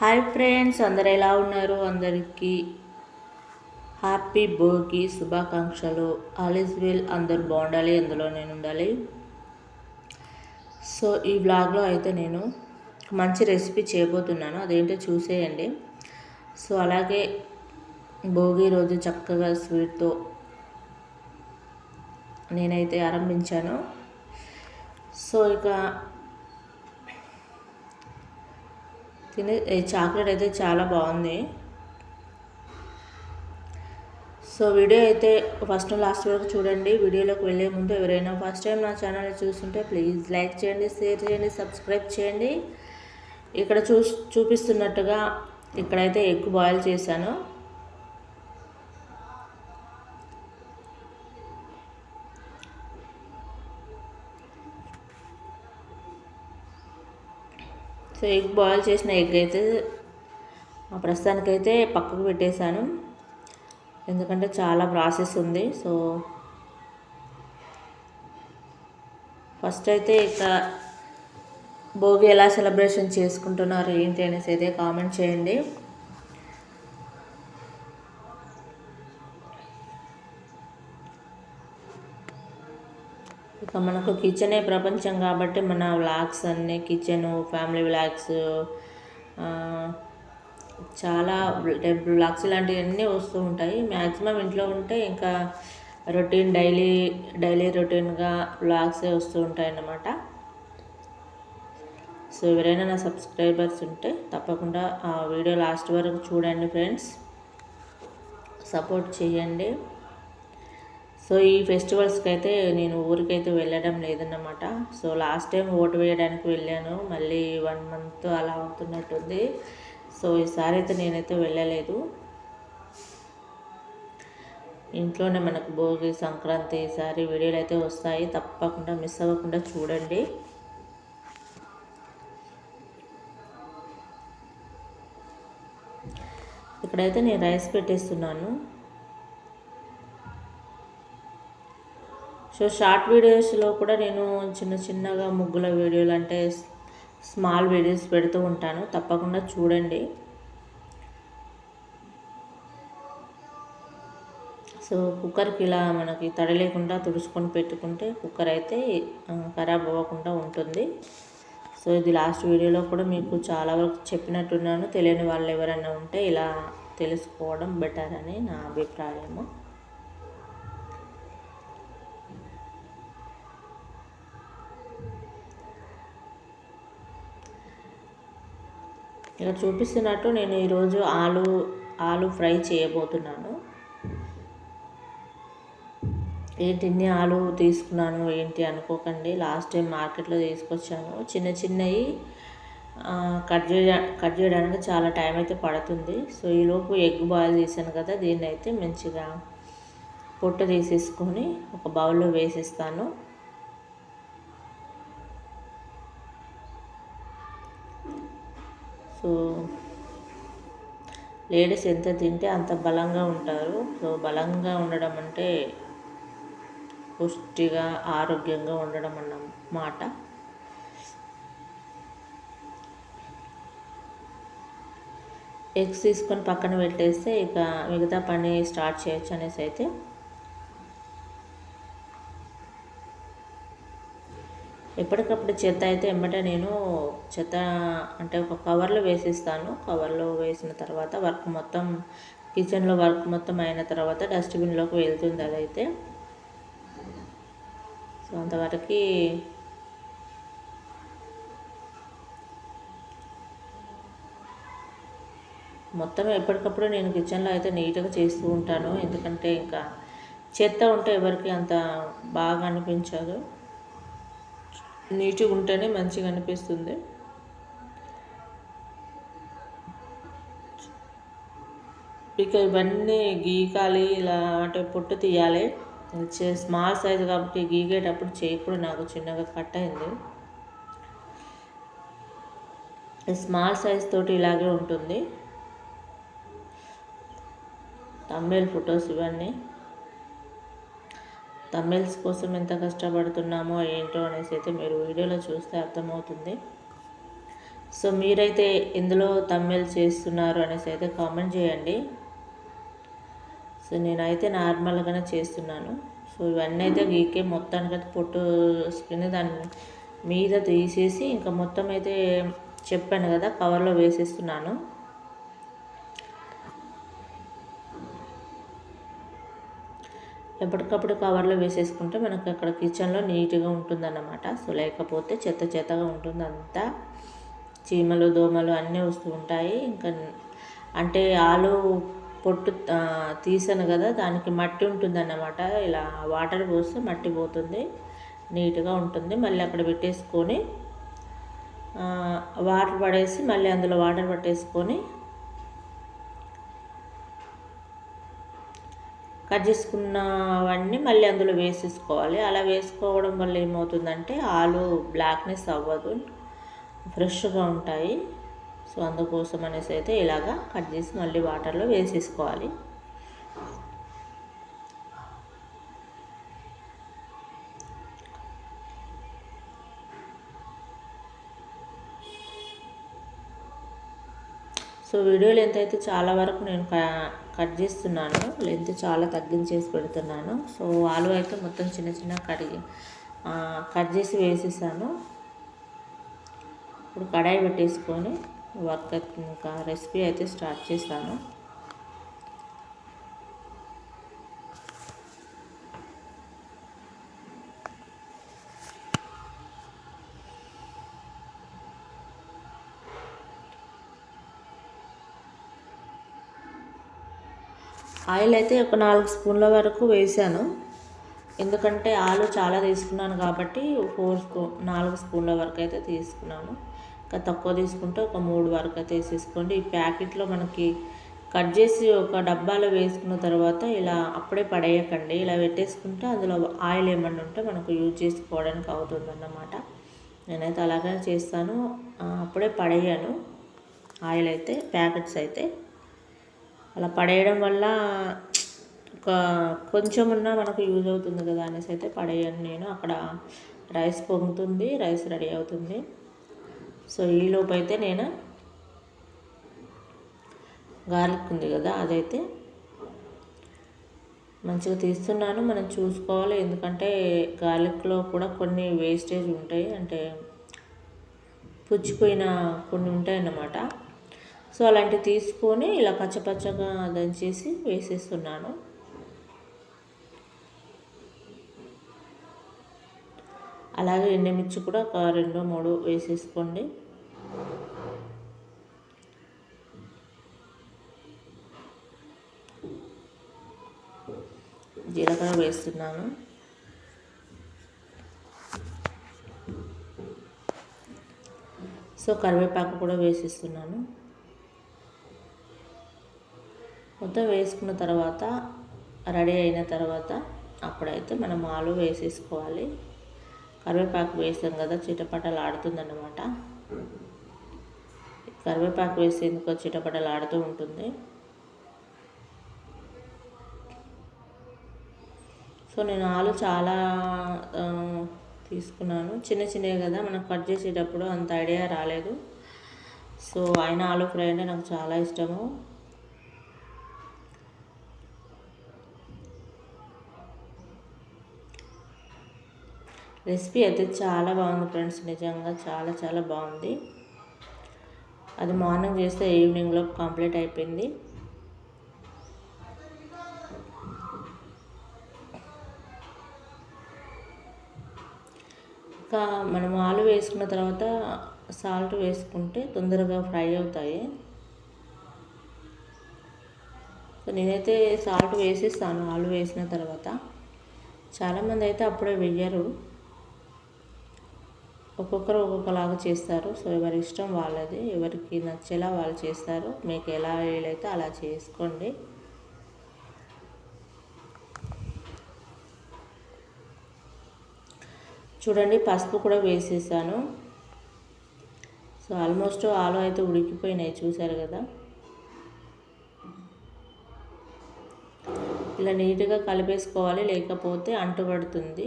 Hi friends అందరు ఎలా ఉన్నారు? అందరికీ హ్యాపీ భోగి శుభాకాంక్షలు. ఆల్ ఈజ్ వెల్ అందరు బాగుండాలి అందులో నేను ఉండాలి. సో ఈ బ్లాగ్లో అయితే నేను మంచి రెసిపీ చేయబోతున్నాను. అదేంటో చూసేయండి. సో అలాగే భోగి రోజు చక్కగా స్వీట్తో నేనైతే ఆరంభించాను. సో ఇక తినే చాక్లెట్ అయితే చాలా బాగుంది. సో వీడియో అయితే ఫస్ట్ లాస్ట్ వరకు చూడండి. వీడియోలోకి వెళ్ళే ముందు ఎవరైనా ఫస్ట్ టైం నా ఛానల్ చూస్తుంటే ప్లీజ్ లైక్ చేయండి షేర్ చేయండి సబ్స్క్రైబ్ చేయండి. ఇక్కడ చూ చూపిస్తున్నట్టుగా ఇక్కడైతే ఎగ్ బాయిల్ చేశాను. సో ఎగ్ బాయిల్ చేసిన ఎగ్ అయితే ప్రస్తుతానికైతే పక్కకు పెట్టేశాను. ఎందుకంటే చాలా ప్రాసెస్ ఉంది. సో ఫస్ట్ అయితే ఇక భోగి ఎలా సెలబ్రేషన్ చేసుకుంటున్నారు ఏంటి అనేసి అయితే కామెంట్ చేయండి. ఇక మనకు కిచెనే ప్రపంచం కాబట్టి మన వ్లాగ్స్ అన్నీ కిచెన్ ఫ్యామిలీ వ్లాగ్స్ చాలా వ్లాగ్స్ ఇలాంటివన్నీ వస్తూ ఉంటాయి. మ్యాక్సిమం ఇంట్లో ఉంటే ఇంకా రొటీన్ డైలీ డైలీ రొటీన్గా వ్లాగ్సే వస్తూ ఉంటాయి అన్నమాట. సో ఎవరైనా నా సబ్స్క్రైబర్స్ ఉంటే తప్పకుండా ఆ వీడియో లాస్ట్ వరకు చూడండి ఫ్రెండ్స్ సపోర్ట్ చేయండి. సో ఈ ఫెస్టివల్స్కి అయితే నేను ఊరికైతే వెళ్ళడం లేదన్నమాట. సో లాస్ట్ టైం ఓటు వేయడానికి వెళ్ళాను. మళ్ళీ వన్ మంత్ అలా అవుతున్నట్టుంది. సో ఈసారి అయితే నేనైతే వెళ్ళలేదు. ఇంట్లోనే మనకు భోగి సంక్రాంతి ఈసారి వీడియోలు అయితే వస్తాయి. తప్పకుండా మిస్ అవ్వకుండా చూడండి. ఇక్కడైతే నేను రైస్ పెట్టేస్తున్నాను. సో షార్ట్ వీడియోస్లో కూడా నేను చిన్న చిన్నగా ముగ్గుల వీడియోలు అంటే స్మాల్ వీడియోస్ పెడుతూ ఉంటాను. తప్పకుండా చూడండి. సో కుక్కర్కి ఇలా మనకి తడి లేకుండా తుడుచుకొని పెట్టుకుంటే కుక్కర్ అయితే ఖరాబ్ అవ్వకుండా ఉంటుంది. సో ఇది లాస్ట్ వీడియోలో కూడా మీకు చాలా వరకు చెప్పినట్టున్నాను. తెలియని వాళ్ళు ఎవరైనా ఉంటే ఇలా తెలుసుకోవడం బెటర్ అని నా అభిప్రాయము. ఇక్కడ చూపిస్తున్నట్టు నేను ఈరోజు ఆలు ఆలు ఫ్రై చేయబోతున్నాను. ఏంటిన్ని ఆలు తీసుకున్నాను ఏంటి అనుకోకండి. లాస్ట్ టైం మార్కెట్లో తీసుకొచ్చాను. చిన్న చిన్నవి కట్ చేయ కట్ చేయడానికి చాలా టైం అయితే పడుతుంది. సో ఈలోపు ఎగ్ బాయిల్ చేశాను కదా దీన్ని అయితే మంచిగా పొట్టు తీసేసుకొని ఒక బౌల్లో వేసేస్తాను. సో లేడీస్ ఎంత తింటే అంత బలంగా ఉంటారు. సో బలంగా ఉండడం అంటే పుష్టిగా ఆరోగ్యంగా ఉండడం అన్నమాట ఎగ్స్ తీసుకొని పక్కన పెట్టేస్తే ఇక మిగతా పని స్టార్ట్ చేయొచ్చు అనేసి అయితే ఎప్పటికప్పుడు చెత్త అయితే వెంబట నేను చెత్త అంటే ఒక కవర్లో వేసేస్తాను. కవర్లో వేసిన తర్వాత వర్క్ మొత్తం కిచెన్లో వర్క్ మొత్తం అయిన తర్వాత డస్ట్బిన్లోకి వెళ్తుంది అదైతే. సో అంతవరకు మొత్తం ఎప్పటికప్పుడు నేను కిచెన్లో అయితే నీట్గా చేస్తూ ఉంటాను. ఎందుకంటే ఇంకా చెత్త ఉంటే ఎవరికి అంత బాగా అనిపించదు. నీట్గా ఉంటేనే మంచిగా అనిపిస్తుంది. ఇక ఇవన్నీ గీకాలి ఇలా అంటే పొట్టు తీయాలి. స్మాల్ సైజు కాబట్టి గీగేటప్పుడు చేయి కూడా నాకు చిన్నగా కట్ అయింది. స్మాల్ సైజ్ తోటి ఇలాగే ఉంటుంది. తమ్మేల్ ఫొటోస్ ఇవన్నీ. తమిళ్స్ కోసం ఎంత కష్టపడుతున్నామో ఏంటో అనేసి అయితే మీరు వీడియోలో చూస్తే అర్థమవుతుంది. సో మీరైతే ఎందులో తమిళ్ చేస్తున్నారు అనేసి అయితే కామెంట్ చేయండి. సో నేనైతే నార్మల్గానే చేస్తున్నాను. సో ఇవన్నీ అయితే గీకే మొత్తానికి అయితే పొట్టు స్కిన్ దాని మీద తీసేసి ఇంకా మొత్తం అయితే చెప్పాను కదా కవర్లో వేసేస్తున్నాను. ఎప్పటికప్పుడు కవర్లో వేసేసుకుంటే మనకు అక్కడ కిచెన్లో నీట్గా ఉంటుందన్నమాట. సో లేకపోతే చెత్త చెత్తగా ఉంటుంది అంతా చీమలు దోమలు అన్నీ వస్తూ ఉంటాయి. ఇంకా అంటే ఆలు పొట్టు తీసాను కదా దానికి మట్టి ఉంటుందన్నమాట. ఇలా వాటర్ పోస్తే మట్టి పోతుంది నీట్గా ఉంటుంది. మళ్ళీ అక్కడ పెట్టేసుకొని వాటర్ పడేసి మళ్ళీ అందులో వాటర్ పట్టేసుకొని కట్ చేసుకున్నవన్నీ మళ్ళీ అందులో వేసేసుకోవాలి. అలా వేసుకోవడం వల్ల ఏమవుతుందంటే ఆలు బ్లాక్నెస్ అవ్వదు. ఫ్రెష్గా ఉంటాయి. సో అందుకోసం అనేసి అయితే ఇలాగా కట్ చేసి మళ్ళీ వాటర్లో వేసేసుకోవాలి. సో వీడియో లెంత్ అయితే చాలా వరకు నేను కట్ చేస్తున్నాను. లెంత్ చాలా తగ్గించేసి పెడుతున్నాను. సో ఆలు అయితే మొత్తం చిన్న చిన్న కడిగి కట్ చేసి వేసేసాను. ఇప్పుడు కడాయి పెట్టేసుకొని వర్క్ ఇంకా రెసిపీ అయితే స్టార్ట్ చేస్తాను. ఆయిల్ అయితే ఒక నాలుగు స్పూన్ల వరకు వేసాను. ఎందుకంటే ఆలు చాలా తీసుకున్నాను కాబట్టి ఫోర్ స్పూ నాలుగు స్పూన్ల వరకు అయితే తీసుకున్నాను. ఇంకా తక్కువ తీసుకుంటే ఒక మూడు వరకు అయితే వేసేసుకోండి. ఈ ప్యాకెట్లో మనకి కట్ చేసి ఒక డబ్బాలో వేసుకున్న తర్వాత ఇలా అప్పుడే పడేయకండి. ఇలా పెట్టేసుకుంటే అందులో ఆయిల్ ఏమన్నా ఉంటే మనకు యూజ్ చేసుకోవడానికి అవుతుందన్నమాట. నేనైతే అలాగే చేస్తాను. అప్పుడే పడేయాను. ఆయిల్ అయితే ప్యాకెట్స్ అయితే. అలా పడేయడం వల్ల ఒక కొంచెం ఉన్నా మనకు యూజ్ అవుతుంది కదా అనేసి అయితే పడేయను నేను. అక్కడ రైస్ పొంగుతుంది రైస్ రెడీ అవుతుంది. సో ఈలోపు అయితే నేను గార్లిక్ ఉంది కదా అదైతే మంచిగా తీస్తున్నాను. మనం చూసుకోవాలి ఎందుకంటే గార్లిక్లో కూడా కొన్ని వేస్టేజ్ ఉంటాయి. అంటే పుచ్చిపోయిన కొన్ని ఉంటాయి అన్నమాట సో అలాంటివి తీసుకొని ఇలా పచ్చపచ్చగా దంచేసి వేసేస్తున్నాను. అలాగే ఎండుమిర్చి కూడా ఒక రెండు మూడు వేసేసుకోండి. జీలకర్ర వేస్తున్నాను. సో కరివేపాకు కూడా వేసిస్తున్నాను. మొత్తం వేసుకున్న తర్వాత రెడీ అయిన తర్వాత అప్పుడైతే మనం ఆలు వేసేసుకోవాలి. కరివేపాకు వేసాం కదా చిటపటలు ఆడుతుందన్నమాట. కరివేపాకు వేసేందుకు చిటపటలు ఆడుతూ ఉంటుంది. సో నేను ఆలు చాలా తీసుకున్నాను. చిన్న చిన్నవి కదా మనం కట్ చేసేటప్పుడు అంత ఐడియా రాలేదు. సో ఆయన ఆలు ఫ్రై అంటే నాకు చాలా ఇష్టము. రెసిపీ అయితే చాలా బాగుంది ఫ్రెండ్స్. నిజంగా చాలా చాలా బాగుంది. అది మార్నింగ్ చేస్తే ఈవినింగ్లో కంప్లీట్ అయిపోయింది. ఇంకా మనం ఆలు వేసుకున్న తర్వాత సాల్ట్ వేసుకుంటే తొందరగా ఫ్రై అవుతాయి. సో నేనైతే సాల్ట్ వేసేస్తాను ఆలు వేసిన తర్వాత. చాలామంది అయితే అప్పుడే వెయ్యరు. ఒక్కొక్కరు ఒక్కొక్కలాగా చేస్తారు. సో ఎవరి ఇష్టం వాళ్ళది ఎవరికి నచ్చేలా వాళ్ళు చేస్తారు. మీకు ఎలా వీలైతే అలా చేసుకోండి. చూడండి పసుపు కూడా వేసేసాను. సో ఆల్మోస్ట్ ఆలు అయితే ఉడికిపోయినాయి చూసారు కదా. ఇలా నీట్గా కలిపేసుకోవాలి లేకపోతే అంటుపడుతుంది.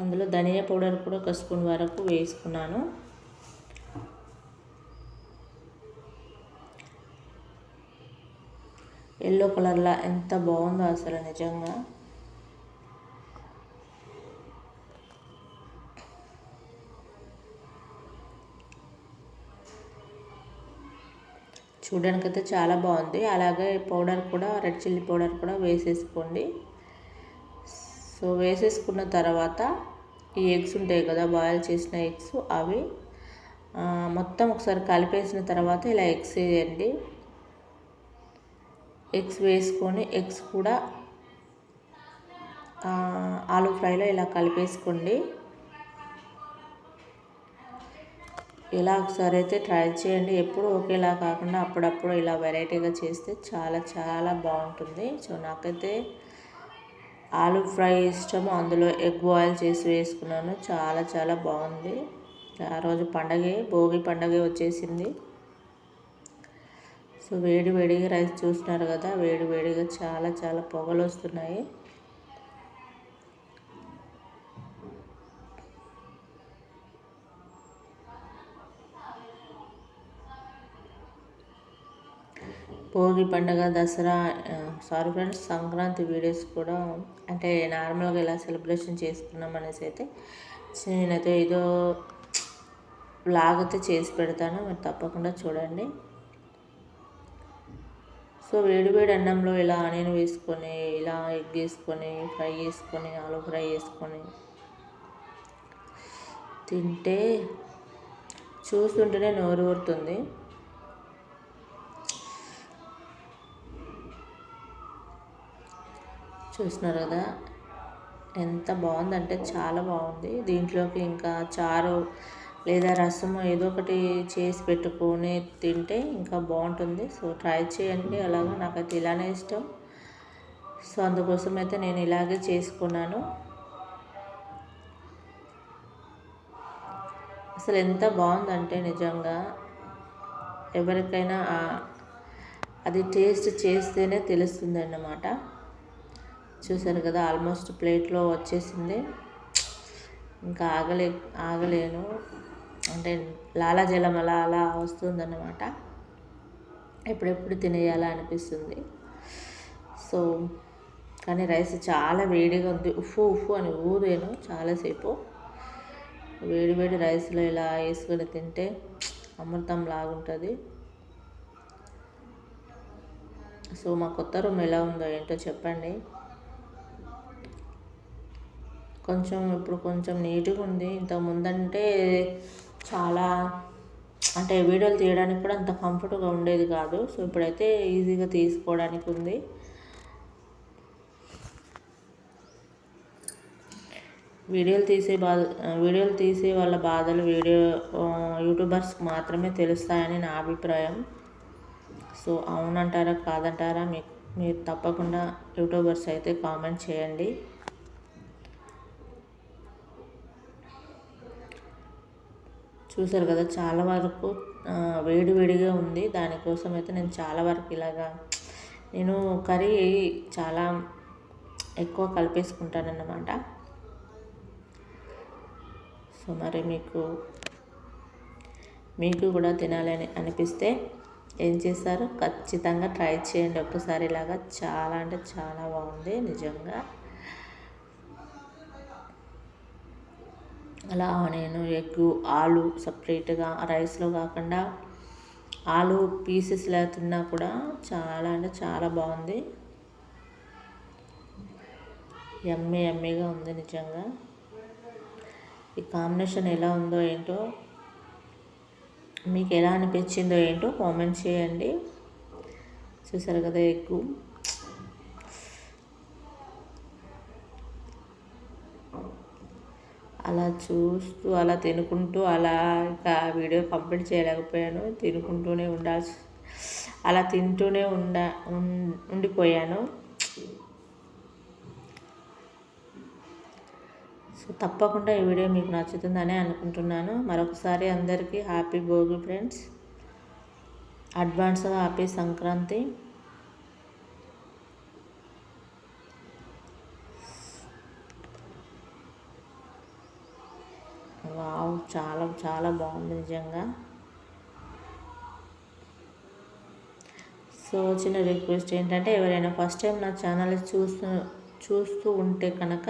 అందులో ధనియా పౌడర్ కూడా ఒక స్పూన్ వరకు వేసుకున్నాను. ఎల్లో కలర్లో ఎంత బాగుందో అసలు నిజంగా. చూడడానికైతే చాలా బాగుంది. అలాగే పౌడర్ కూడా రెడ్ చిల్లీ పౌడర్ కూడా వేసేసుకోండి. సో వేసేసుకున్న తర్వాత ఈ ఎగ్స్ ఉంటాయి కదా బాయిల్ చేసిన ఎగ్స్ అవి మొత్తం ఒకసారి కలిపేసిన తర్వాత ఇలా ఎగ్స్ వేయండి. ఎగ్స్ వేసుకొని ఎగ్స్ కూడా ఆలు ఫ్రైలో ఇలా కలిపేసుకోండి. ఇలా ఒకసారి అయితే ట్రై చేయండి. ఎప్పుడు ఒకేలా కాకుండా అప్పుడప్పుడు ఇలా వెరైటీగా చేస్తే చాలా చాలా బాగుంటుంది. సో నాకైతే ఆలు ఫ్రై ఇష్టము. అందులో ఎగ్ బాయిల్ చేసి వేసుకున్నాను. చాలా చాలా బాగుంది. ఆ రోజు పండగే భోగి పండగే వచ్చేసింది. సో వేడి వేడిగా రైస్ చూస్తున్నారు కదా. వేడి వేడిగా చాలా చాలా పొగలు వస్తున్నాయి. భోగి పండుగ Dasara sorry friends Sankranti videos కూడా అంటే నార్మల్గా ఇలా సెలబ్రేషన్ చేసుకున్నాం అనేసి అయితే నేనైతే ఏదో లాగైతే చేసి పెడతాను మీరు తప్పకుండా చూడండి. సో వేడి వేడి అన్నంలో ఇలా ఆనియన్ వేసుకొని ఇలా ఎగ్ వేసుకొని ఫ్రై చేసుకొని ఆలు ఫ్రై చేసుకొని తింటే చూస్తుంటేనే నోరు ఊరుతుంది. చూసినారు కదా. ఎంత బాగుందంటే చాలా బాగుంది. దీంట్లోకి ఇంకా చారు లేదా రసం ఏదో ఒకటి చేసి పెట్టుకొని తింటే ఇంకా బాగుంటుంది. సో ట్రై చేయండి. అలాగా నాకైతే ఇలానే ఇష్టం. సో అందుకోసం అయితే నేను ఇలాగే చేసుకున్నాను. అసలు ఎంత బాగుందంటే నిజంగా. ఎవరికైనా అది టేస్ట్ చేస్తేనే తెలుస్తుంది అన్నమాట చూశారు కదా ఆల్మోస్ట్ ప్లేట్లో వచ్చేసింది. ఇంకా ఆగలే ఆగలేను. అంటే లాలాజలం అలా అలా వస్తుందన్నమాట. ఎప్పుడెప్పుడు తినేయాలా అనిపిస్తుంది. సో కానీ రైస్ చాలా వేడిగా ఉంది. ఉఫు ఉఫు అని ఊరేను చాలాసేపు. వేడి వేడి రైస్లో ఇలా వేసుకొని తింటే అమృతం లాగుంటుంది. సో మా కొత్త రూమ్ ఎలా ఉందో ఏంటో చెప్పండి. కొంచెం ఇప్పుడు కొంచెం నీట్గా ఉంది. ఇంతకు ముందంటే చాలా అంటే వీడియోలు తీయడానికి కూడా అంత కంఫర్ట్గా ఉండేది కాదు. సో ఇప్పుడైతే ఈజీగా తీసుకోవడానికి ఉంది. వీడియోలు తీసే బాధ వీడియోలు తీసే వాళ్ళ బాధలు వీడియో యూట్యూబర్స్కి మాత్రమే తెలుస్తాయని నా అభిప్రాయం. సో అవునంటారా కాదంటారా మీకు మీరు తప్పకుండా యూట్యూబర్స్ అయితే కామెంట్ చేయండి. చూసారు కదా చాలా వరకు వేడి వేడిగా ఉంది. దానికోసం అయితే నేను చాలా వరకు ఇలాగా నేను కర్రీ చాలా ఎక్కువ కలిపేసుకుంటానన్నమాట. సో మరి మీకు మీకు కూడా తినాలని అనిపిస్తే ఏం చేస్తారు? ఖచ్చితంగా ట్రై చేయండి. ఒక్కసారి ఇలాగా చాలా అంటే చాలా బాగుంది నిజంగా. అలా నేను ఎగ్ ఆలు సపరేట్గా రైస్లో కాకుండా ఆలు పీసెస్లా తిన్నా కూడా చాలా అంటే చాలా బాగుంది. ఎమ్మె ఎమ్మెగా ఉంది నిజంగా. ఈ కాంబినేషన్ ఎలా ఉందో ఏంటో మీకు ఎలా అనిపించిందో ఏంటో కామెంట్ చేయండి. చూసారు కదా ఎగ్గు. అలా చూస్తూ అలా తినుకుంటూ అలా ఇంకా వీడియో కంప్లీట్ చేయలేకపోయాను. తినుకుంటూనే ఉండాల్సి అలా తింటూనే ఉండ ఉండిపోయాను. సో తప్పకుండా ఈ వీడియో మీకు నచ్చుతుందని అనుకుంటున్నాను. మరొకసారి అందరికీ happy Bhogi friends. Advance happy Sankranti. Wow చాలా చాలా బాగుంది నిజంగా. సో చిన్న రిక్వెస్ట్ ఏంటంటే ఎవరైనా ఫస్ట్ టైం నా ఛానల్ చూస్తూ చూస్తూ ఉంటే కనుక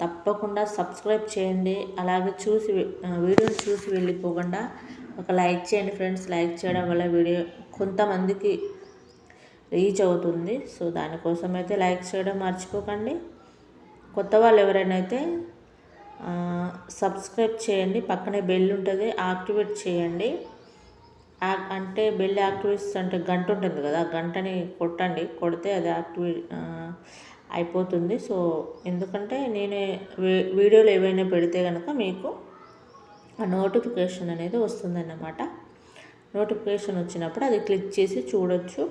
తప్పకుండా సబ్స్క్రైబ్ చేయండి. అలాగే చూసి వీడియోని చూసి వెళ్ళిపోకుండా ఒక లైక్ చేయండి ఫ్రెండ్స్ లైక్ చేయడం వల్ల వీడియో కొంతమందికి రీచ్ అవుతుంది. సో దానికోసం అయితే లైక్ చేయడం మర్చిపోకండి. కొత్త వాళ్ళు ఎవరైనా అయితే సబ్స్క్రైబ్ చేయండి. పక్కనే బెల్ ఉంటుంది యాక్టివేట్ చేయండి. అంటే బెల్ యాక్టివేట్స్ అంటే గంట ఉంటుంది కదా గంటని కొట్టండి. కొడితే అది యాక్టివేట్ అయిపోతుంది. సో ఎందుకంటే నేను వీడియోలు ఏవైనా పెడితే కనుక మీకు ఆ నోటిఫికేషన్ అనేది వస్తుందన్నమాట. నోటిఫికేషన్ వచ్చినప్పుడు అది క్లిక్ చేసి చూడొచ్చు.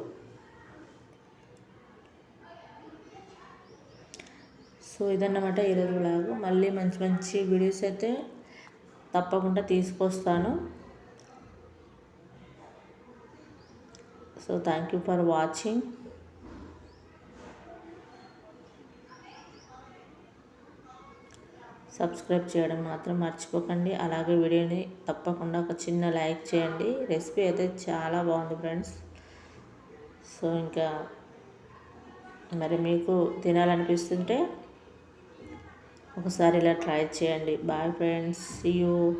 సో ఇదన్నమాట ఈరోజు లాగా మళ్ళీ మంచి మంచి వీడియోస్ అయితే తప్పకుండా తీసుకొస్తాను. So thank you for watching subscribe చేయడం మాత్రం మర్చిపోకండి. అలాగే వీడియోని తప్పకుండా ఒక చిన్న లైక్ చేయండి. రెసిపీ అయితే చాలా బాగుంది ఫ్రెండ్స్ సో ఇంకా మరి మీకు తినాలనిపిస్తుంటే ఒకసారి ఇలా ట్రై చేయండి. Bye friends. See you